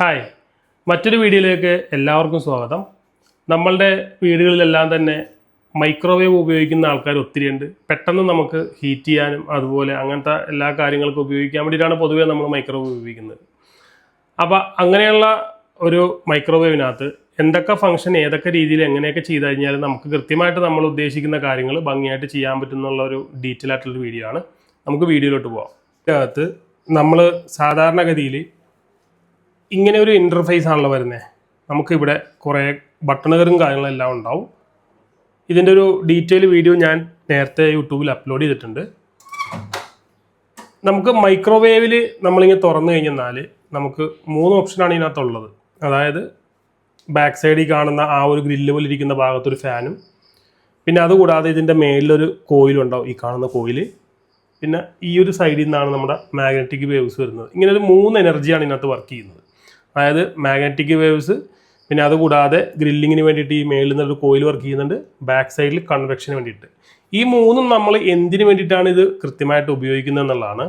Hi. മറ്റൊരു വീഡിയോയിലേക്ക് എല്ലാവർക്കും സ്വാഗതം. നമ്മളുടെ വീടുകളിലെല്ലാം തന്നെ മൈക്രോവേവ് ഉപയോഗിക്കുന്ന ആൾക്കാർ ഒത്തിരിയുണ്ട് പെട്ടെന്ന് നമുക്ക് ഹീറ്റ് ചെയ്യാനും അതുപോലെ അങ്ങനത്തെ എല്ലാ കാര്യങ്ങൾക്കും ഉപയോഗിക്കാൻ വേണ്ടിയിട്ടാണ് പൊതുവേ നമ്മൾ മൈക്രോവേവ് ഉപയോഗിക്കുന്നത്. അപ്പോൾ അങ്ങനെയുള്ള ഒരു മൈക്രോവേവിനകത്ത് എന്തൊക്കെ ഫംഗ്ഷൻ ഏതൊക്കെ രീതിയിൽ എങ്ങനെയൊക്കെ ചെയ്തു കഴിഞ്ഞാൽ നമുക്ക് കൃത്യമായിട്ട് നമ്മൾ ഉദ്ദേശിക്കുന്ന കാര്യങ്ങൾ ഭംഗിയായിട്ട് ചെയ്യാൻ പറ്റുന്നുള്ള ഒരു ഡീറ്റെയിൽ ആയിട്ടുള്ള വീഡിയോ ആണ്. നമുക്ക് വീഡിയോയിലോട്ട് പോകാം ഇതിനകത്ത് നമ്മൾ സാധാരണഗതിയിൽ ഇങ്ങനെ ഒരു ഇന്റർഫേസ് ആണല്ലോ വരുന്നത് നമുക്കിവിടെ കുറേ ബട്ടണുകളും കാര്യങ്ങളും എല്ലാം ഉണ്ടാവും. ഇതിന്റെ ഒരു ഡീറ്റെയിൽ വീഡിയോ ഞാൻ നേരത്തെ യൂട്യൂബിൽ അപ്ലോഡ് ചെയ്തിട്ടുണ്ട്. നമുക്ക് മൈക്രോവേവിൽ നമ്മളിങ്ങനെ തുറന്നു കഴിഞ്ഞാൽ നമുക്ക് മൂന്ന് ഓപ്ഷനാണ് ഇതിനകത്തുള്ളത്. അതായത് ബാക്ക് സൈഡിൽ കാണുന്ന ആ ഒരു ഗ്രില്ല് പോലെ ഇരിക്കുന്ന ഭാഗത്തൊരു ഫാനും പിന്നെ അതുകൂടാതെ ഇതിന്റെ മേളിലൊരു കോയിലുണ്ടാവും ഈ കാണുന്ന കോയിൽ പിന്നെ ഈ ഒരു സൈഡിൽ നിന്നാണ് നമ്മുടെ മാഗ്നറ്റിക് വേവ്സ് വരുന്നത്. ഇങ്ങനെ ഒരു മൂന്ന് എനർജിയാണ് ഇതിനകത്ത് വർക്ക് ചെയ്യുന്നത്. അതായത് മാഗ്നറ്റിക് വേവ്സ് പിന്നെ അതുകൂടാതെ ഗ്രില്ലിങ്ങിന് വേണ്ടിയിട്ട് ഈ മേളിൽ നിന്നൊരു കോയിൽ വർക്ക് ചെയ്യുന്നുണ്ട് ബാക്ക് സൈഡിൽ കൺവെക്ഷന് വേണ്ടിയിട്ട്. ഈ മൂന്നും നമ്മൾ എന്തിനു വേണ്ടിയിട്ടാണ് ഇത് കൃത്യമായിട്ട് ഉപയോഗിക്കുന്നത് എന്നുള്ളതാണ്.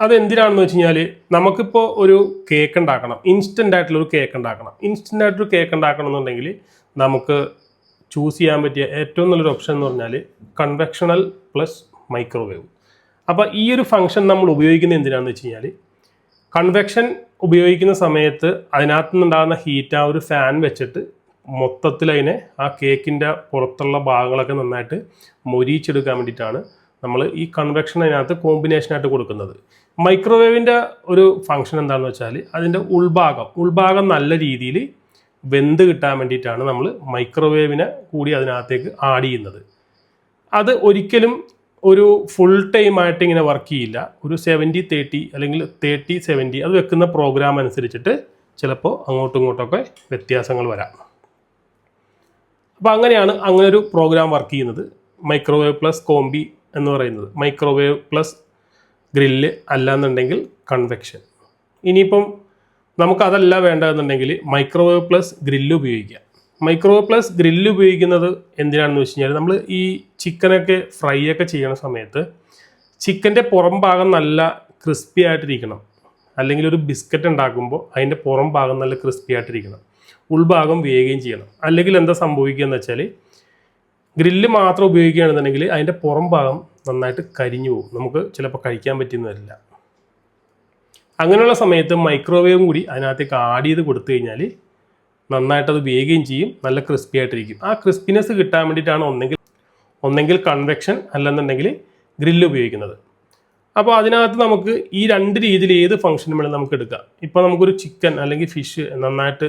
അതെന്തിനാണെന്ന് വെച്ച് കഴിഞ്ഞാൽ നമുക്കിപ്പോൾ ഒരു കേക്ക് ഉണ്ടാക്കണം ഇൻസ്റ്റന്റ് ആയിട്ടുള്ളൊരു കേക്ക് ഉണ്ടാക്കണം. ഇൻസ്റ്റന്റ് ആയിട്ടൊരു കേക്ക് ഉണ്ടാക്കണം എന്നുണ്ടെങ്കിൽ നമുക്ക് ചൂസ് ചെയ്യാൻ പറ്റിയ ഏറ്റവും നല്ലൊരു ഓപ്ഷൻ എന്ന് പറഞ്ഞാൽ കൺവെക്ഷണൽ പ്ലസ് മൈക്രോവേവ് അപ്പോൾ ഈ ഒരു ഫംഗ്ഷൻ നമ്മൾ ഉപയോഗിക്കുന്നത് എന്തിനാണെന്ന് വെച്ച് കഴിഞ്ഞാൽ കൺവെക്ഷൻ ഉപയോഗിക്കുന്ന സമയത്ത് അതിനകത്ത് നിന്നുണ്ടാകുന്ന ഹീറ്റ് ആ ഒരു ഫാൻ വെച്ചിട്ട് മൊത്തത്തിൽ അതിനെ ആ കേക്കിന്റെ പുറത്തുള്ള ഭാഗങ്ങളൊക്കെ നന്നായിട്ട് മൊരിച്ചെടുക്കാൻ വേണ്ടിയിട്ടാണ് നമ്മൾ ഈ കൺവെക്ഷൻ അതിനകത്ത് കോമ്പിനേഷനായിട്ട് കൊടുക്കുന്നത്. മൈക്രോവേവിന്റെ ഒരു ഫങ്ഷൻ എന്താണെന്ന് വെച്ചാൽ അതിന്റെ ഉൾഭാഗം ഉൾഭാഗം നല്ല രീതിയിൽ വെന്ത് കിട്ടാൻ വേണ്ടിയിട്ടാണ് നമ്മൾ മൈക്രോവേവിനെ കൂടി അതിനകത്തേക്ക് ആഡ് ചെയ്യുന്നത്. അത് ഒരിക്കലും ഒരു ഫുൾ ടൈം ആയിട്ട് ഇങ്ങനെ വർക്ക് ചെയ്യില്ല. ഒരു സെവന്റി തേർട്ടി അല്ലെങ്കിൽ തേർട്ടി സെവന്റി അത് വെക്കുന്ന പ്രോഗ്രാം അനുസരിച്ചിട്ട് ചിലപ്പോൾ അങ്ങോട്ടും ഇങ്ങോട്ടൊക്കെ വ്യത്യാസങ്ങൾ വരാം. അപ്പോൾ അങ്ങനെയാണ് അങ്ങനെ ഒരു പ്രോഗ്രാം വർക്ക് ചെയ്യുന്നത്. മൈക്രോവേവ് പ്ലസ് കോംബി എന്ന് പറയുന്നത്. മൈക്രോവേവ് പ്ലസ് ഗ്രില്ല് അല്ലാന്നുണ്ടെങ്കിൽ കൺവെക്ഷൻ ഇനിയിപ്പം നമുക്കതല്ല വേണ്ടതെന്നുണ്ടെങ്കിൽ മൈക്രോവേവ് പ്ലസ് ഗ്രില്ല് ഉപയോഗിക്കാം. മൈക്രോവേവ് പ്ലസ് ഗ്രില്ല് ഉപയോഗിക്കുന്നത് എന്തിനാണെന്ന് വെച്ച് കഴിഞ്ഞാൽ നമ്മൾ ഈ ചിക്കനൊക്കെ ഫ്രൈ ഒക്കെ ചെയ്യണ സമയത്ത് ചിക്കന്റെ പുറം ഭാഗം നല്ല ക്രിസ്പി ആയിട്ടിരിക്കണം. അല്ലെങ്കിൽ ഒരു ബിസ്ക്കറ്റ് ഉണ്ടാക്കുമ്പോൾ അതിന്റെ പുറം ഭാഗം നല്ല ക്രിസ്പി ആയിട്ടിരിക്കണം. ഉൾഭാഗം വേകുകയും ചെയ്യണം. അല്ലെങ്കിൽ എന്താ സംഭവിക്കുക എന്ന് വെച്ചാൽ ഗ്രില്ല് മാത്രം ഉപയോഗിക്കുകയാണെന്നുണ്ടെങ്കിൽ അതിന്റെ പുറം ഭാഗം നന്നായിട്ട് കരിഞ്ഞു പോകും. നമുക്ക് ചിലപ്പോൾ കഴിക്കാൻ പറ്റിയെന്ന് വരില്ല അങ്ങനെയുള്ള സമയത്ത് മൈക്രോവേവും കൂടി അതിനകത്തേക്ക് ആഡ് ചെയ്ത് കൊടുത്തു കഴിഞ്ഞാൽ നന്നായിട്ട് അത് വേകുകയും ചെയ്യും നല്ല ക്രിസ്പി ആയിട്ടിരിക്കും. ആ ക്രിസ്പിനെസ് കിട്ടാൻ വേണ്ടിയിട്ടാണ് ഒന്നെങ്കിൽ ഒന്നെങ്കിൽ കൺവെക്ഷൻ അല്ലെന്നുണ്ടെങ്കിൽ ഗ്രില്ല് ഉപയോഗിക്കുന്നത്. അപ്പോൾ അതിനകത്ത് നമുക്ക് ഈ രണ്ട് രീതിയിൽ ഏത് ഫംഗ്ഷനും വേണമെങ്കിൽ നമുക്ക് എടുക്കാം. ഇപ്പോൾ നമുക്കൊരു ചിക്കൻ അല്ലെങ്കിൽ ഫിഷ് നന്നായിട്ട്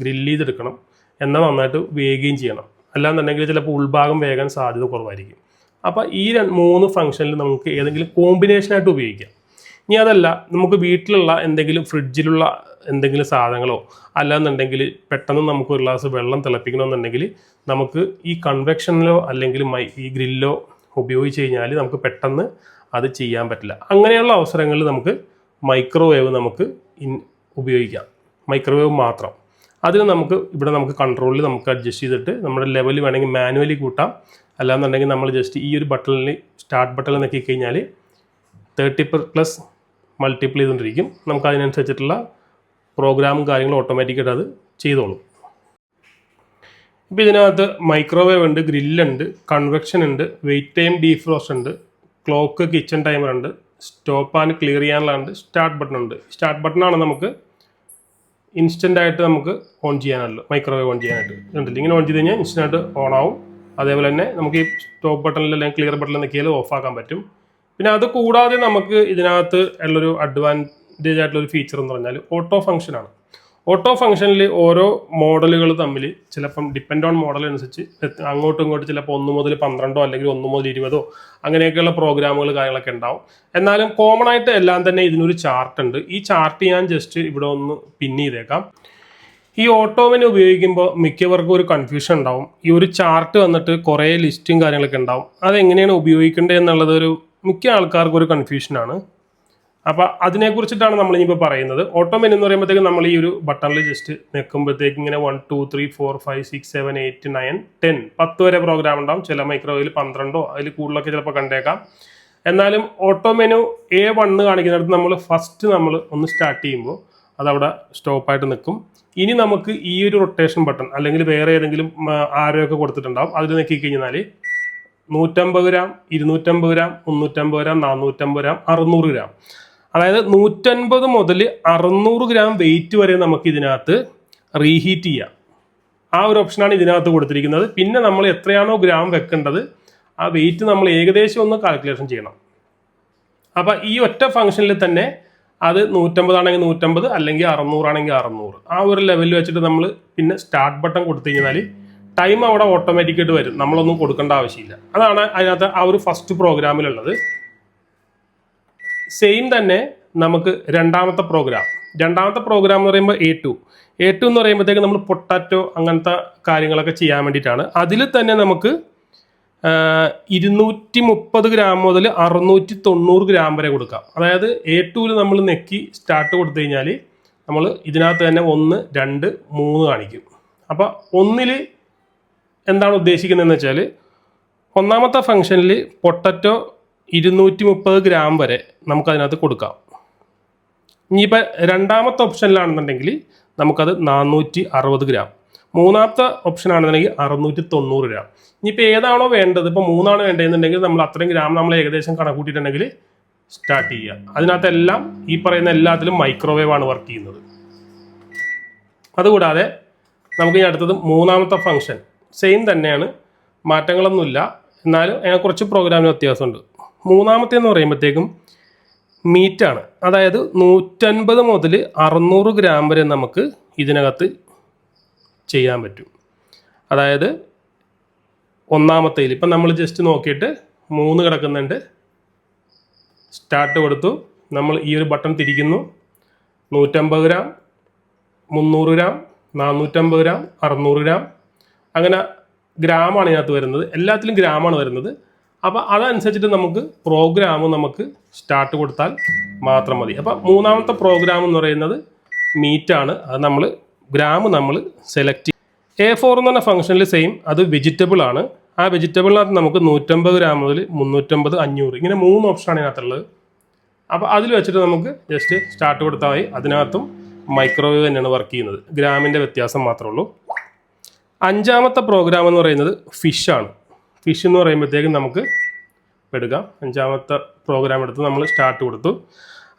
ഗ്രില്ല് ചെയ്തെടുക്കണം. എന്നാൽ നന്നായിട്ട് വേകുകയും ചെയ്യണം. അല്ലാന്നുണ്ടെങ്കിൽ ചിലപ്പോൾ ഉൾഭാഗം വേകാൻ സാധ്യത കുറവായിരിക്കും. അപ്പോൾ ഈ മൂന്ന് ഫംഗ്ഷനിൽ നമുക്ക് ഏതെങ്കിലും കോമ്പിനേഷനായിട്ട് ഉപയോഗിക്കാം. ഇനി അതല്ല നമുക്ക് വീട്ടിലുള്ള എന്തെങ്കിലും ഫ്രിഡ്ജിലുള്ള എന്തെങ്കിലും സാധനങ്ങളോ അല്ലാന്നുണ്ടെങ്കിൽ പെട്ടെന്ന് നമുക്ക് ഒരു ഗ്ലാസ് വെള്ളം തിളപ്പിക്കണമെന്നുണ്ടെങ്കിൽ നമുക്ക് ഈ കൺവെക്ഷനിലോ അല്ലെങ്കിൽ മൈ ഈ ഗ്രില്ലോ ഉപയോഗിച്ച് കഴിഞ്ഞാൽ നമുക്ക് പെട്ടെന്ന് അത് ചെയ്യാൻ പറ്റില്ല. അങ്ങനെയുള്ള അവസരങ്ങളിൽ നമുക്ക് മൈക്രോവേവ് നമുക്ക് ഇൻ ഉപയോഗിക്കാം. മൈക്രോവേവ് മാത്രം. അതിന് നമുക്ക് ഇവിടെ നമുക്ക് കൺട്രോളിൽ നമുക്ക് അഡ്ജസ്റ്റ് ചെയ്തിട്ട് നമ്മുടെ ലെവൽ വേണമെങ്കിൽ മാനുവലി കൂട്ടാം. അല്ലാന്നുണ്ടെങ്കിൽ നമ്മൾ ജസ്റ്റ് ഈ ഒരു ബട്ടണിൽ സ്റ്റാർട്ട് ബട്ടണിൽ നോക്കി കഴിഞ്ഞാൽ തേർട്ടി പ്ലസ് മൾട്ടിപ്പിൾ ചെയ്തുകൊണ്ടിരിക്കും. നമുക്ക് അതിനനുസരിച്ചിട്ടുള്ള പ്രോഗ്രാമും കാര്യങ്ങളും ഓട്ടോമാറ്റിക്കായിട്ട് അത് ചെയ്തോളും. ഇപ്പോൾ ഇതിനകത്ത് മൈക്രോവേവ് ഉണ്ട് ഗ്രില്ലുണ്ട് കൺവെക്ഷൻ ഉണ്ട് വെയിറ്റ് ടൈം ഡീഫ്രോസ്റ്റ് ഉണ്ട് ക്ലോക്ക് കിച്ചൺ ടൈമർ ഉണ്ട് സ്റ്റോപ്പ് ആൻഡ് ക്ലിയർ ചെയ്യാനുള്ള ഉണ്ട് സ്റ്റാർട്ട് ബട്ടൺ ഉണ്ട്. സ്റ്റാർട്ട് ബട്ടണാണ് നമുക്ക് ഇൻസ്റ്റന്റ് ആയിട്ട് നമുക്ക് ഓൺ ചെയ്യാനുള്ളൂ മൈക്രോവേവ് ഓൺ ചെയ്യാനായിട്ട്. കണ്ടില്ല? ഇങ്ങനെ ഓൺ ചെയ്ത് കഴിഞ്ഞാൽ ഇൻസ്റ്റന്റ് ആയിട്ട് ഓൺ ആവും. അതേപോലെ തന്നെ നമുക്ക് ഈ സ്റ്റോപ്പ് ബട്ടണിൽ അല്ലെങ്കിൽ ക്ലിയർ ബട്ടണിൽ നിൽക്കിയാൽ ഓഫ് ആക്കാൻ പറ്റും. പിന്നെ അത് കൂടാതെ നമുക്ക് ഇതിനകത്ത് ഉള്ളൊരു അഡ്വാന്റേജ് ആയിട്ടുള്ള ഒരു ഫീച്ചർ എന്ന് പറഞ്ഞാൽ ഓട്ടോ ഫംഗ്ഷനാണ് ഓട്ടോ ഫംഗ്ഷനിൽ ഓരോ മോഡലുകൾ തമ്മിൽ ചിലപ്പം ഡിപ്പെൻഡ് ഓൺ മോഡൽ അനുസരിച്ച് അങ്ങോട്ടും ഇങ്ങോട്ടും ചിലപ്പോൾ ഒന്ന് മുതൽ പന്ത്രണ്ടോ അല്ലെങ്കിൽ ഒന്ന് മുതൽ ഇരുപതോ അങ്ങനെയൊക്കെയുള്ള പ്രോഗ്രാമുകൾ കാര്യങ്ങളൊക്കെ ഉണ്ടാവും. എന്നാലും കോമൺ ആയിട്ട് എല്ലാം തന്നെ ഇതിനൊരു ചാർട്ട് ഉണ്ട്. ഈ ചാർട്ട് ഞാൻ ജസ്റ്റ് ഇവിടെ ഒന്ന് പിൻ ചെയ്തേക്കാം. ഈ ഓട്ടോമിന് ഉപയോഗിക്കുമ്പോൾ മിക്കവർക്കും ഒരു കൺഫ്യൂഷൻ ഉണ്ടാവും. ഈ ഒരു ചാർട്ട് വന്നിട്ട് കുറേ ലിസ്റ്റും കാര്യങ്ങളൊക്കെ ഉണ്ടാവും. അതെങ്ങനെയാണ് ഉപയോഗിക്കേണ്ടത് എന്നുള്ളത് ഒരു മിക്ക ആൾക്കാർക്കും ഒരു കൺഫ്യൂഷനാണ് അപ്പോൾ അതിനെക്കുറിച്ചിട്ടാണ് നമ്മൾ ഇനിയിപ്പോൾ പറയുന്നത്. ഓട്ടോ മെനു എന്ന് പറയുമ്പോഴത്തേക്കും നമ്മൾ ഈ ഒരു ബട്ടണിൽ ജസ്റ്റ് നിൽക്കുമ്പോഴത്തേക്ക് ഇങ്ങനെ one two three four five six seven eight nine ten പത്ത് വരെ പ്രോഗ്രാം ഉണ്ടാവും. ചില മൈക്രോവേവിൽ പന്ത്രണ്ടോ അതിൽ കൂടുതലൊക്കെ ചിലപ്പോൾ കണ്ടേക്കാം. എന്നാലും ഓട്ടോ മെനു എ വണ്ണ് കാണിക്കുന്നിടത്ത് നമ്മൾ ഫസ്റ്റ് നമ്മൾ ഒന്ന് സ്റ്റാർട്ട് ചെയ്യുമ്പോൾ അതവിടെ സ്റ്റോപ്പായിട്ട് നിൽക്കും. ഇനി നമുക്ക് ഈ ഒരു റൊട്ടേഷൻ ബട്ടൺ അല്ലെങ്കിൽ വേറെ ഏതെങ്കിലും ആരോയൊക്കെ കൊടുത്തിട്ടുണ്ടാവും. അതിൽ നിൽക്കി കഴിഞ്ഞാൽ നൂറ്റമ്പത് ഗ്രാം ഇരുന്നൂറ്റമ്പത് ഗ്രാം മുന്നൂറ്റമ്പത് ഗ്രാം നാനൂറ്റമ്പത് ഗ്രാം അറുന്നൂറ് ഗ്രാം. അതായത് നൂറ്റൻപത് മുതൽ അറുന്നൂറ് ഗ്രാം വെയിറ്റ് വരെ നമുക്ക് ഇതിനകത്ത് റീഹീറ്റ് ചെയ്യാം. ആ ഒരു ഓപ്ഷനാണ് ഇതിനകത്ത് കൊടുത്തിരിക്കുന്നത്. പിന്നെ നമ്മൾ എത്രയാണോ ഗ്രാം വെക്കേണ്ടത് ആ വെയിറ്റ് നമ്മൾ ഏകദേശം ഒന്ന് കാൽക്കുലേഷൻ ചെയ്യണം. അപ്പോൾ ഈ ഒറ്റ ഫംഗ്ഷനിൽ തന്നെ അത് നൂറ്റമ്പതാണെങ്കിൽ നൂറ്റമ്പത് അല്ലെങ്കിൽ അറുന്നൂറാണെങ്കിൽ അറുന്നൂറ്. ആ ഒരു ലെവലിൽ വെച്ചിട്ട് നമ്മൾ പിന്നെ സ്റ്റാർട്ട് ബട്ടൺ കൊടുത്തു കഴിഞ്ഞാൽ ടൈം അവിടെ ഓട്ടോമാറ്റിക്കായിട്ട് വരും. നമ്മളൊന്നും കൊടുക്കേണ്ട ആവശ്യമില്ല. അതാണ് അതിനകത്ത് ആ ഒരു ഫസ്റ്റ് പ്രോഗ്രാമിലുള്ളത് സെയിം തന്നെ നമുക്ക് രണ്ടാമത്തെ പ്രോഗ്രാം രണ്ടാമത്തെ പ്രോഗ്രാം എന്ന് പറയുമ്പോൾ എ ടു എ ടു എന്ന് പറയുമ്പോഴത്തേക്ക് നമ്മൾ പൊട്ടാറ്റോ അങ്ങനത്തെ കാര്യങ്ങളൊക്കെ ചെയ്യാൻ വേണ്ടിയിട്ടാണ്. അതിൽ തന്നെ നമുക്ക് ഇരുന്നൂറ്റി മുപ്പത് ഗ്രാം മുതൽ അറുന്നൂറ്റി തൊണ്ണൂറ് ഗ്രാം വരെ കൊടുക്കാം. അതായത് എ ടുവിൽ നമ്മൾ നെക്കി സ്റ്റാർട്ട് കൊടുത്തു കഴിഞ്ഞാൽ നമ്മൾ ഇതിനകത്ത് തന്നെ ഒന്ന് രണ്ട് മൂന്ന് കാണിക്കും. അപ്പോൾ ഒന്നിൽ എന്താണ് ഉദ്ദേശിക്കുന്നതെന്ന് വെച്ചാൽ ഒന്നാമത്തെ ഫംഗ്ഷനിൽ പൊട്ടറ്റോ ഇരുന്നൂറ്റി മുപ്പത് ഗ്രാം വരെ നമുക്കതിനകത്ത് കൊടുക്കാം. ഇനിയിപ്പോൾ രണ്ടാമത്തെ ഓപ്ഷനിലാണെന്നുണ്ടെങ്കിൽ നമുക്കത് നാനൂറ്റി അറുപത് ഗ്രാം മൂന്നാമത്തെ ഓപ്ഷൻ ആണെന്നുണ്ടെങ്കിൽ അറുന്നൂറ്റി തൊണ്ണൂറ് ഗ്രാം ഇനിയിപ്പോൾ ഏതാണോ വേണ്ടത്? ഇപ്പോൾ മൂന്നാണ് വേണ്ടതെന്നുണ്ടെങ്കിൽ നമ്മൾ അത്രയും ഗ്രാം നമ്മൾ ഏകദേശം കണക്കൂട്ടിയിട്ടുണ്ടെങ്കിൽ സ്റ്റാർട്ട് ചെയ്യുക. അതിനകത്തെല്ലാം ഈ പറയുന്ന എല്ലാത്തിലും മൈക്രോവേവ് ആണ് വർക്ക് ചെയ്യുന്നത്. അതുകൂടാതെ നമുക്ക് ഇനി അടുത്തത് മൂന്നാമത്തെ ഫംഗ്ഷൻ സെയിം തന്നെയാണ്. മാറ്റങ്ങളൊന്നുമില്ല. എന്നാലും അതിനെ കുറച്ച് പ്രോഗ്രാമിന് വ്യത്യാസമുണ്ട്. മൂന്നാമത്തേന്ന് പറയുമ്പോഴത്തേക്കും മീറ്റാണ് അതായത് നൂറ്റൻപത് മുതൽ അറുന്നൂറ് ഗ്രാം വരെ നമുക്ക് ഇതിനകത്ത് ചെയ്യാൻ പറ്റും. അതായത് ഒന്നാമത്തേൽ ഇപ്പം നമ്മൾ ജസ്റ്റ് നോക്കിയിട്ട് മൂന്ന് കിടക്കുന്നുണ്ട്. സ്റ്റാർട്ട് കൊടുത്തു. നമ്മൾ ഈ ഒരു ബട്ടൺ തിരിക്കുന്നു. നൂറ്റമ്പത് ഗ്രാം മുന്നൂറ് ഗ്രാം നാനൂറ്റമ്പത് ഗ്രാം അറുന്നൂറ് ഗ്രാം അങ്ങനെ ഗ്രാമാണ് ഇതിനകത്ത് വരുന്നത്. എല്ലാത്തിലും ഗ്രാമാണ് വരുന്നത്. അപ്പോൾ അതനുസരിച്ചിട്ട് നമുക്ക് പ്രോഗ്രാം നമുക്ക് സ്റ്റാർട്ട് കൊടുത്താൽ മാത്രം മതി. അപ്പോൾ മൂന്നാമത്തെ പ്രോഗ്രാം എന്ന് പറയുന്നത് മീറ്റാണ് അത് നമ്മൾ ഗ്രാം നമ്മൾ സെലക്ട് എ ഫോർ എന്ന് പറഞ്ഞ ഫംഗ്ഷനിൽ സെയിം അത് വെജിറ്റബിൾ ആണ്. ആ വെജിറ്റബിളിനകത്ത് നമുക്ക് നൂറ്റമ്പത് ഗ്രാം മുതൽ മുന്നൂറ്റമ്പത് അഞ്ഞൂറ് ഇങ്ങനെ മൂന്ന് ഓപ്ഷനാണ് ഇതിനകത്തുള്ളത്. അപ്പോൾ അതിൽ വെച്ചിട്ട് നമുക്ക് ജസ്റ്റ് സ്റ്റാർട്ട് കൊടുത്താൽ മതി. അതിനകത്തും മൈക്രോവേവ് തന്നെയാണ് വർക്ക് ചെയ്യുന്നത്. ഗ്രാമിന്റെ വ്യത്യാസം മാത്രമേ ഉള്ളൂ. അഞ്ചാമത്തെ പ്രോഗ്രാം എന്ന് പറയുന്നത് ഫിഷാണ് ഫിഷ് എന്ന് പറയുമ്പോഴത്തേക്കും നമുക്ക് എടുക്കാം അഞ്ചാമത്തെ പ്രോഗ്രാം എടുത്ത് നമ്മൾ സ്റ്റാർട്ട് കൊടുത്തു.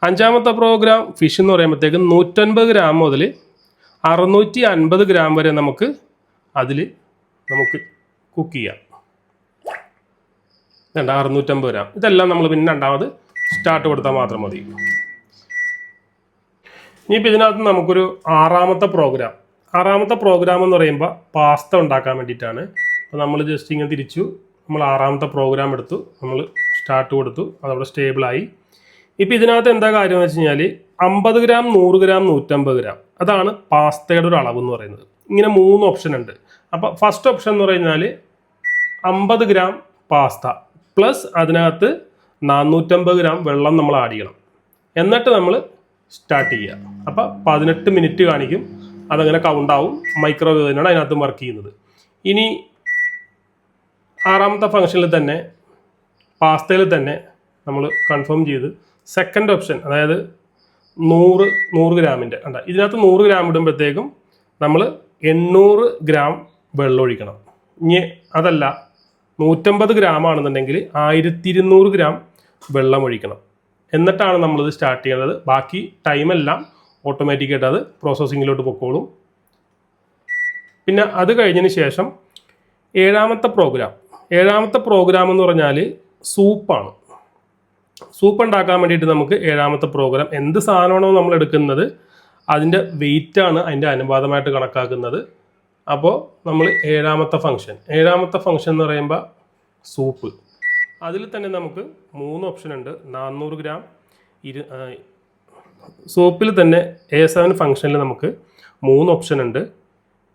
അഞ്ചാമത്തെ പ്രോഗ്രാം ഫിഷ് എന്ന് പറയുമ്പോഴത്തേക്കും നൂറ്റൻപത് ഗ്രാം മുതൽ അറുന്നൂറ്റി അൻപത് ഗ്രാം വരെ നമുക്ക് അതിൽ നമുക്ക് കുക്ക് ചെയ്യാം. രണ്ട് അറുന്നൂറ്റമ്പത് ഗ്രാം ഇതെല്ലാം നമ്മൾ പിന്നെ രണ്ടാമത് സ്റ്റാർട്ട് കൊടുത്താൽ മാത്രം മതി. ഇനിയിപ്പോൾ ഇതിനകത്ത് നമുക്കൊരു ആറാമത്തെ പ്രോഗ്രാം ആറാമത്തെ പ്രോഗ്രാം എന്ന് പറയുമ്പോൾ പാസ്ത ഉണ്ടാക്കാൻ വേണ്ടിയിട്ടാണ്. അപ്പോൾ നമ്മൾ ജസ്റ്റ് ഇങ്ങനെ തിരിച്ചു. നമ്മൾ ആറാമത്തെ പ്രോഗ്രാം എടുത്തു. നമ്മൾ സ്റ്റാർട്ട് കൊടുത്തു. അതവിടെ സ്റ്റേബിളായി ഇപ്പോൾ ഇതിനകത്ത് എന്താ കാര്യം എന്ന് വെച്ച് കഴിഞ്ഞാൽ അമ്പത് ഗ്രാം നൂറ് ഗ്രാം നൂറ്റമ്പത് ഗ്രാം അതാണ് പാസ്തയുടെ ഒരു അളവ് എന്ന് പറയുന്നത്. ഇങ്ങനെ മൂന്ന് ഓപ്ഷൻ ഉണ്ട്. അപ്പോൾ ഫസ്റ്റ് ഓപ്ഷൻ എന്ന് പറഞ്ഞാൽ അമ്പത് ഗ്രാം പാസ്ത പ്ലസ് അതിനകത്ത് നാനൂറ്റമ്പത് ഗ്രാം വെള്ളം നമ്മൾ ആഡ് ചെയ്യണം. എന്നിട്ട് നമ്മൾ സ്റ്റാർട്ട് ചെയ്യുക. അപ്പോൾ പതിനെട്ട് മിനിറ്റ് കാണിക്കും. അതങ്ങനെ കൗണ്ടാവും തന്നെയാണ് അതിനകത്ത് വർക്ക് ചെയ്യുന്നത്. ഇനി ആറാമത്തെ ഫംഗ്ഷനിൽ തന്നെ പാസ്തയിൽ തന്നെ നമ്മൾ കൺഫേം ചെയ്ത് സെക്കൻഡ് ഓപ്ഷൻ അതായത് നൂറ് നൂറ് ഗ്രാമിന്റെ അല്ല ഇതിനകത്ത് നൂറ് ഗ്രാം ഇടുമ്പോഴത്തേക്കും നമ്മൾ എണ്ണൂറ് ഗ്രാം വെള്ളം ഒഴിക്കണം. ഇനി അതല്ല നൂറ്റമ്പത് ഗ്രാം ആണെന്നുണ്ടെങ്കിൽ ആയിരത്തി ഇരുന്നൂറ് ഗ്രാം വെള്ളം ഒഴിക്കണം. എന്നിട്ടാണ് നമ്മളിത് സ്റ്റാർട്ട് ചെയ്യുന്നത് ബാക്കി ടൈമെല്ലാം ഓട്ടോമാറ്റിക്കായിട്ട് അത് പ്രോസസ്സിങ്ങിലോട്ട് പൊക്കോളും. പിന്നെ അത് കഴിഞ്ഞതിന് ശേഷം ഏഴാമത്തെ പ്രോഗ്രാം ഏഴാമത്തെ പ്രോഗ്രാം എന്ന് പറഞ്ഞാൽ സൂപ്പാണ് സൂപ്പ് ഉണ്ടാക്കാൻ വേണ്ടിയിട്ട് നമുക്ക് ഏഴാമത്തെ പ്രോഗ്രാം എന്ത് സാധനമാണോ നമ്മൾ എടുക്കുന്നത് അതിന്റെ വെയിറ്റാണ് അതിന്റെ അനുപാതമായിട്ട് കണക്കാക്കുന്നത്. അപ്പോൾ നമ്മൾ ഏഴാമത്തെ ഫംഗ്ഷൻ ഏഴാമത്തെ ഫംഗ്ഷൻ എന്ന് പറയുമ്പോൾ സൂപ്പ് അതിൽ തന്നെ നമുക്ക് മൂന്ന് ഓപ്ഷൻ ഉണ്ട്. നാനൂറ് ഗ്രാം ഇരു സോപ്പിൽ തന്നെ എ സെവൻ ഫംഗ്ഷനിൽ നമുക്ക് മൂന്ന് ഓപ്ഷൻ ഉണ്ട്.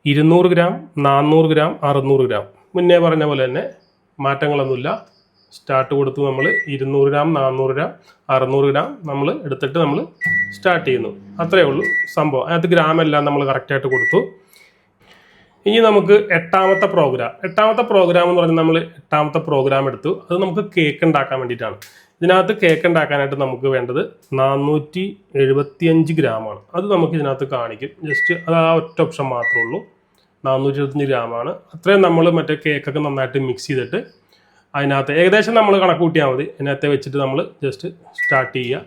ഇരുന്നൂറ് ഗ്രാം നാന്നൂറ് ഗ്രാം അറുന്നൂറ് ഗ്രാം. മുന്നേ പറഞ്ഞ പോലെ തന്നെ മാറ്റങ്ങളൊന്നുമില്ല. സ്റ്റാർട്ട് കൊടുത്തു നമ്മൾ ഇരുന്നൂറ് ഗ്രാം നാന്നൂറ് ഗ്രാം അറുന്നൂറ് ഗ്രാം നമ്മൾ എടുത്തിട്ട് നമ്മൾ സ്റ്റാർട്ട് ചെയ്യുന്നു. അത്രയേ ഉള്ളൂ സംഭവം. അതിനകത്ത് ഗ്രാം എല്ലാം നമ്മൾ കറക്റ്റായിട്ട് കൊടുത്തു. ഇനി നമുക്ക് എട്ടാമത്തെ പ്രോഗ്രാം എട്ടാമത്തെ പ്രോഗ്രാം എന്ന് പറഞ്ഞാൽ നമ്മൾ എട്ടാമത്തെ പ്രോഗ്രാം എടുത്തു. അത് നമുക്ക് കേക്ക് ഉണ്ടാക്കാൻ വേണ്ടിയിട്ടാണ്. ഇതിനകത്ത് കേക്ക് ഉണ്ടാക്കാനായിട്ട് നമുക്ക് വേണ്ടത് നാനൂറ്റി എഴുപത്തിയഞ്ച് ഗ്രാമാണ് അത് നമുക്ക് ഇതിനകത്ത് കാണിക്കും. ജസ്റ്റ് അത് ആ ഒറ്റ ഓപ്ഷൻ മാത്രമേ ഉള്ളൂ. നാനൂറ്റി എഴുപത്തഞ്ച് ഗ്രാമാണ് അത്രയും നമ്മൾ മറ്റേ കേക്കൊക്കെ നന്നായിട്ട് മിക്സ് ചെയ്തിട്ട് അതിനകത്ത് ഏകദേശം നമ്മൾ കണക്ക് കൂട്ടിയാൽ മതി. അതിനകത്ത് വെച്ചിട്ട് നമ്മൾ ജസ്റ്റ് സ്റ്റാർട്ട് ചെയ്യുക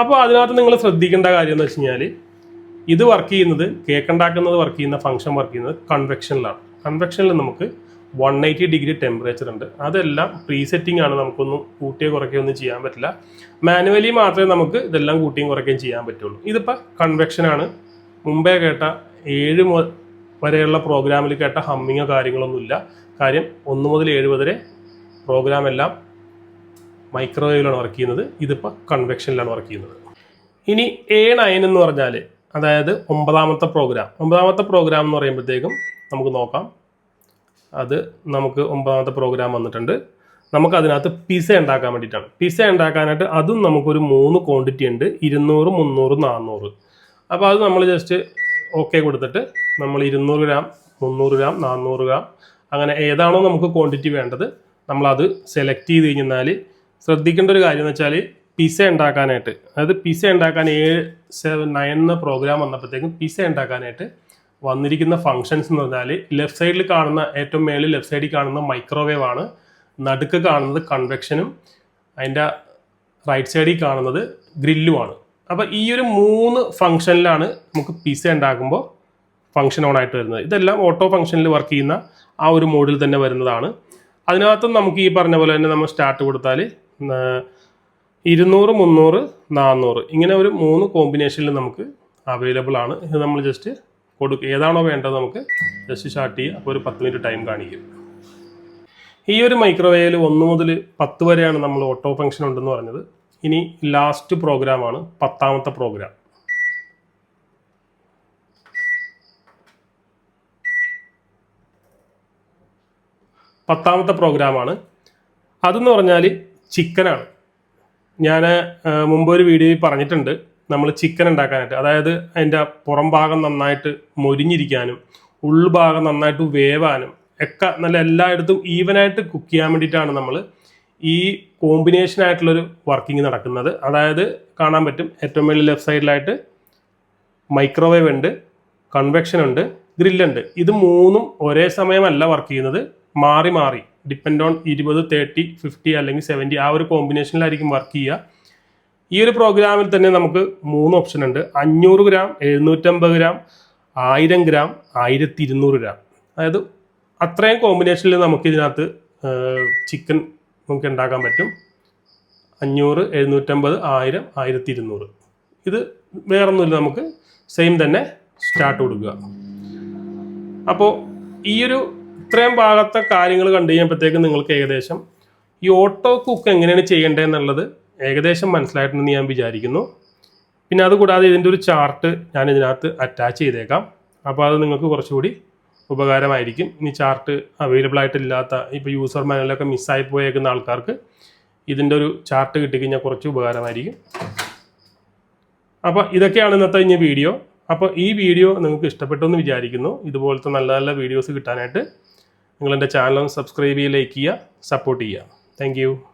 അപ്പോൾ അതിനകത്ത് നിങ്ങൾ ശ്രദ്ധിക്കേണ്ട കാര്യം എന്ന് വെച്ച് കഴിഞ്ഞാൽ ഇത് വർക്ക് ചെയ്യുന്നത് കേക്ക് ഉണ്ടാക്കുന്നത് വർക്ക് ചെയ്യുന്ന ഫംഗ്ഷൻ വർക്ക് ചെയ്യുന്നത് കൺവെക്ഷനിലാണ് കൺവെക്ഷനിൽ നമുക്ക് വൺ എയ്റ്റി ഡിഗ്രി ടെമ്പറേച്ചർ ഉണ്ട്. അതെല്ലാം പ്രീസെറ്റിംഗ് ആണ്. നമുക്കൊന്നും കൂട്ടിയോ കുറയ്ക്കുകയോ ഒന്നും ചെയ്യാൻ പറ്റില്ല. മാനുവലി മാത്രമേ നമുക്ക് ഇതെല്ലാം കൂട്ടിയും കുറയ്ക്കുകയും ചെയ്യാൻ പറ്റുള്ളൂ. ഇതിപ്പോൾ കൺവെക്ഷനാണ് മുമ്പേ കേട്ട ഏഴ് വരെയുള്ള പ്രോഗ്രാമിൽ കേട്ട ഹമ്മിങ്ങോ കാര്യങ്ങളൊന്നുമില്ല കാര്യം ഒന്ന് മുതൽ ഏഴ് വരെ പ്രോഗ്രാം എല്ലാം മൈക്രോവേവിലാണ് വർക്ക് ചെയ്യുന്നത്. ഇതിപ്പോൾ കൺവെക്ഷനിലാണ് വർക്ക് ചെയ്യുന്നത്. ഇനി എ നയൻ എന്ന് പറഞ്ഞാൽ അതായത് ഒമ്പതാമത്തെ പ്രോഗ്രാം ഒമ്പതാമത്തെ പ്രോഗ്രാം എന്ന് പറയുമ്പോഴത്തേക്കും നമുക്ക് നോക്കാം. അത് നമുക്ക് ഒമ്പതാമത്തെ പ്രോഗ്രാം വന്നിട്ടുണ്ട്. നമുക്ക് അതിനകത്ത് പിസ ഉണ്ടാക്കാൻ വേണ്ടിയിട്ടാണ്. പിസ ഉണ്ടാക്കാനായിട്ട് അതും നമുക്കൊരു മൂന്ന് ക്വാണ്ടിറ്റി ഉണ്ട്. ഇരുന്നൂറ് മുന്നൂറ് നാന്നൂറ്. അപ്പോൾ അത് നമ്മൾ ജസ്റ്റ് ഓക്കെ കൊടുത്തിട്ട് നമ്മൾ ഇരുന്നൂറ് ഗ്രാം മുന്നൂറ് ഗ്രാം നാന്നൂറ് ഗ്രാം അങ്ങനെ ഏതാണോ നമുക്ക് ക്വാണ്ടിറ്റി വേണ്ടത് നമ്മളത് സെലക്ട് ചെയ്ത് കഴിഞ്ഞാൽ ശ്രദ്ധിക്കേണ്ട ഒരു കാര്യം എന്ന് വെച്ചാൽ പിസ ഉണ്ടാക്കാനായിട്ട്. അതായത് പിസ ഉണ്ടാക്കാൻ ഏഴ് സെവൻ നയൻ എന്ന പ്രോഗ്രാം വന്നപ്പോഴത്തേക്കും പിസ ഉണ്ടാക്കാനായിട്ട് വന്നിരിക്കുന്ന ഫങ്ഷൻസ് എന്ന് പറഞ്ഞാൽ ലെഫ്റ്റ് സൈഡിൽ കാണുന്ന ഏറ്റവും മേളിൽ ലെഫ്റ്റ് സൈഡിൽ കാണുന്ന മൈക്രോവേവ് ആണ്. നടുക്ക് കാണുന്നത് കൺവെക്ഷനും അതിന്റെ റൈറ്റ് സൈഡിൽ കാണുന്നത് ഗ്രില്ലുമാണ് അപ്പോൾ ഈ ഒരു മൂന്ന് ഫങ്ഷനിലാണ് നമുക്ക് പിസ ഉണ്ടാക്കുമ്പോൾ ഫങ്ഷൻ ഓൺ ആയിട്ട് വരുന്നത്. ഇതെല്ലാം ഓട്ടോ ഫങ്ഷനിൽ വർക്ക് ചെയ്യുന്ന ആ ഒരു മോഡിൽ തന്നെ വരുന്നതാണ്. അതിനകത്തും നമുക്ക് ഈ പറഞ്ഞ പോലെ തന്നെ നമ്മൾ സ്റ്റാർട്ട് കൊടുത്താൽ ഇരുന്നൂറ് മുന്നൂറ് നാന്നൂറ് ഇങ്ങനെ ഒരു മൂന്ന് കോമ്പിനേഷനിൽ നമുക്ക് അവൈലബിൾ ആണ്. ഇത് നമ്മൾ ജസ്റ്റ് കൊടുക്കുക ഏതാണോ വേണ്ടത് നമുക്ക് ജസ്റ്റ് സ്റ്റാർട്ട് ചെയ്യുക. അപ്പോൾ ഒരു പത്ത് മിനിറ്റ് ടൈം കാണിക്കും. ഈ ഒരു മൈക്രോവേവിൽ ഒന്ന് മുതൽ പത്ത് വരെയാണ് നമ്മൾ ഓട്ടോ ഫംഗ്ഷൻ ഉണ്ടെന്ന് പറഞ്ഞത്. ഇനി ലാസ്റ്റ് പ്രോഗ്രാമാണ് പത്താമത്തെ പ്രോഗ്രാം പത്താമത്തെ പ്രോഗ്രാമാണ് അതെന്ന് പറഞ്ഞാൽ ചിക്കനാണ്. ഞാൻ മുമ്പ് ഒരു വീഡിയോയിൽ പറഞ്ഞിട്ടുണ്ട്. നമ്മൾ ചിക്കൻ ഉണ്ടാക്കാനായിട്ട്. അതായത് അതിന്റെ പുറം ഭാഗം നന്നായിട്ട് മൊരിഞ്ഞിരിക്കാനും ഉൾഭാഗം നന്നായിട്ട് വേവാനും ഒക്കെ നല്ല എല്ലായിടത്തും ഈവനായിട്ട് കുക്ക് ചെയ്യാൻ വേണ്ടിയിട്ടാണ് നമ്മൾ ഈ കോമ്പിനേഷൻ ആയിട്ടുള്ളൊരു വർക്കിംഗ് നടക്കുന്നത്. അതായത് കാണാൻ പറ്റും ഏറ്റവും മേളിൽ ലെഫ്റ്റ് സൈഡിലായിട്ട് മൈക്രോവേവ് ഉണ്ട് കൺവെക്ഷൻ ഉണ്ട് ഗ്രില്ലുണ്ട് ഇത് മൂന്നും ഒരേ സമയമല്ല വർക്ക് ചെയ്യുന്നത്. മാറി മാറി ഡിപ്പെൻഡ് ഓൺ ഇരുപത് തേർട്ടി ഫിഫ്റ്റി അല്ലെങ്കിൽ സെവന്റി ആ ഒരു കോമ്പിനേഷനിലായിരിക്കും വർക്ക് ചെയ്യുക. ഈ ഒരു പ്രോഗ്രാമിൽ തന്നെ നമുക്ക് മൂന്ന് ഓപ്ഷൻ ഉണ്ട്. അഞ്ഞൂറ് ഗ്രാം എഴുന്നൂറ്റമ്പത് ഗ്രാം ആയിരം ഗ്രാം ആയിരത്തി ഇരുന്നൂറ് ഗ്രാം അതായത് അത്രയും കോമ്പിനേഷനിൽ നമുക്ക് ഇതിനകത്ത് ചിക്കൻ നമുക്ക് ഉണ്ടാക്കാൻ പറ്റും. അഞ്ഞൂറ് എഴുന്നൂറ്റമ്പത് ആയിരം ആയിരത്തി ഇരുന്നൂറ് ഇത് വേറൊന്നുമില്ല നമുക്ക് സെയിം തന്നെ സ്റ്റാർട്ട് കൊടുക്കുക. അപ്പോൾ ഈ ഒരു ഇത്രയും ഭാഗത്തെ കാര്യങ്ങൾ കണ്ടു കഴിഞ്ഞപ്പോഴത്തേക്കും നിങ്ങൾക്ക് ഏകദേശം ഈ ഓട്ടോ കുക്ക് എങ്ങനെയാണ് ചെയ്യേണ്ടതെന്നുള്ളത് ഏകദേശം മനസ്സിലായിട്ടുണ്ടെന്ന് ഞാൻ വിചാരിക്കുന്നു. പിന്നെ അതുകൂടാതെ ഇതിന്റെ ഒരു ചാർട്ട് ഞാൻ ഇതിനകത്ത് അറ്റാച്ച് ചെയ്തേക്കാം. അപ്പോൾ അത് നിങ്ങൾക്ക് കുറച്ചുകൂടി ഉപകാരമായിരിക്കും. ഇനി ചാർട്ട് അവൈലബിൾ ആയിട്ടില്ലാത്ത ഇപ്പോൾ യൂസർ മാനുവലൊക്കെ മിസ്സായി പോയേക്കുന്ന ആൾക്കാർക്ക് ഇതിന്റെ ഒരു ചാർട്ട് കിട്ടിക്കഴിഞ്ഞാൽ കുറച്ച് ഉപകാരമായിരിക്കും. അപ്പോൾ ഇതൊക്കെയാണ് ഇന്നത്തെ ഇനി വീഡിയോ അപ്പോൾ ഈ വീഡിയോ നിങ്ങൾക്ക് ഇഷ്ടപ്പെട്ടു എന്ന് വിചാരിക്കുന്നു. ഇതുപോലത്തെ നല്ല നല്ല വീഡിയോസ് കിട്ടാനായിട്ട് നിങ്ങളെന്റെ ചാനൽ സബ്സ്ക്രൈബ് ചെയ്യുക ലൈക്ക് ചെയ്യുക സപ്പോർട്ട് ചെയ്യുക. താങ്ക്